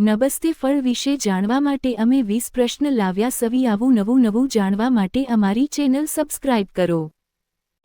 નબસ્તે ફળ વિશે જાણવા માટે અમે વીસ પ્રશ્ન લાવ્યા સવી આવું નવું નવું જાણવા માટે અમારી ચેનલ સબસ્ક્રાઇબ કરો.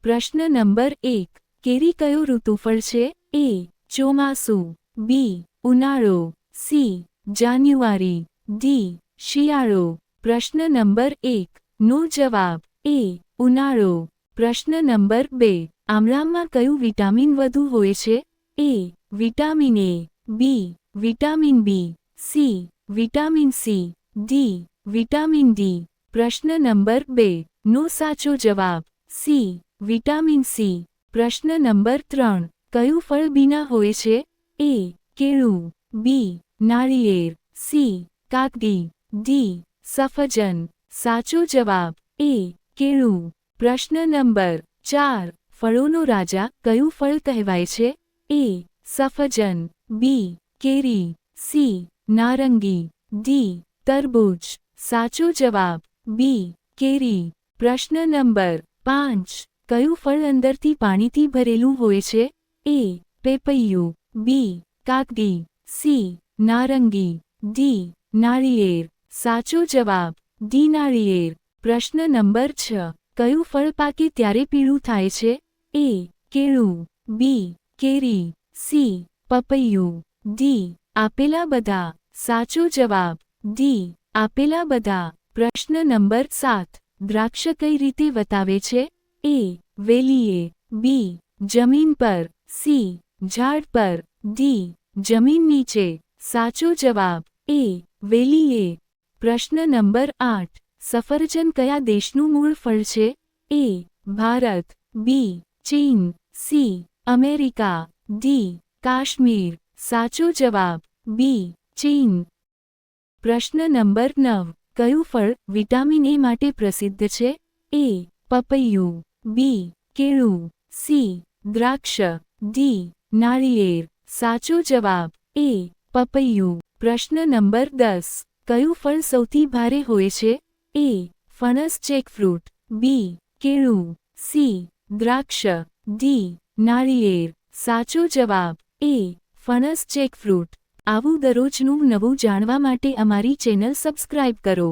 પ્રશ્ન નંબર એક, કેરી કયો ઋતુફળ છે? એ, ચોમાસું. બી, ઉનાળો. સી, જાન્યુઆરી. ડી, શિયાળો. પ્રશ્ન નંબર એક, નો જવાબ. એ, ઉનાળો. પ્રશ્ન નંબર બે, આમળામાં કયું વિટામિન વધુ હોય છે? A, vitamin A. B, vitamin B. C vitamin C D vitamin D પ્રશ્ન નંબર બે, નો સાચો જવાબ. સી વિટામિન સી પ્રશ્ન નંબર ત્રણ, કયું ફળ બીના હોય છે? એ કેળું. બી નાળિયેર. સી કાકડી. ડી સફરજન. સાચો જવાબ એ કેળું. પ્રશ્ન નંબર ચાર, ફળોનો રાજા કયું ફળ કહેવાય છે? એ સફરજન. બી કેરી. સી નારંગી. ડી તરબૂચ. સાચો જવાબ. બી કેરી. પ્રશ્ન નંબર પાંચ. કયું ફળ અંદરથી પાણીથી ભરેલું હોય છે? એ પેપૈયું. બી કાકડી. સી નારંગી. ડી નાળિયેર. સાચો જવાબ. ડી નાળિયેર. પ્રશ્ન નંબર છ. કયું ફળ પાકે ત્યારે પીળું થાય છે? એ કેળું. બી કેરી. સી પપૈયું. ડી આપેલા બધા સાચો જવાબ. ડી આપેલા બધા પ્રશ્ન નંબર સાત દ્રાક્ષ કઈ રીતે વતાવે છે? એ વેલીએ. બી જમીન પર. સી ઝાડ પર. ડી જમીન નીચે. સાચો જવાબ. એ વેલીએ. પ્રશ્ન નંબર આઠ. સફરજન કયા દેશનું મૂળ ફળ છે? એ ભારત. બી ચીન. C America. ડી કાશ્મીર. સાચો જવાબ. બી, ચીન. પ્રશ્ન નંબર નવ. કયું ફળ વિટામિન એ માટે પ્રસિદ્ધ છે? એ, પપૈયું. બી, કેળું. સી, દ્રાક્ષ. ડી, નાળિયેર. સાચો જવાબ, એ, પપૈયું. પ્રશ્ન નંબર દસ. કયું ફળ સૌથી ભારે હોય છે? એ, ફણસ ચેકફ્રૂટ. બી, કેળું. સી, દ્રાક્ષ. ડી, નાળિયેર. સાચો જવાબ, એ, ફણસ ચેકફ્રૂટ. આવું દરરોજનું નવું જાણવા માટે અમારી ચેનલ સબસ્ક્રાઇબ કરો.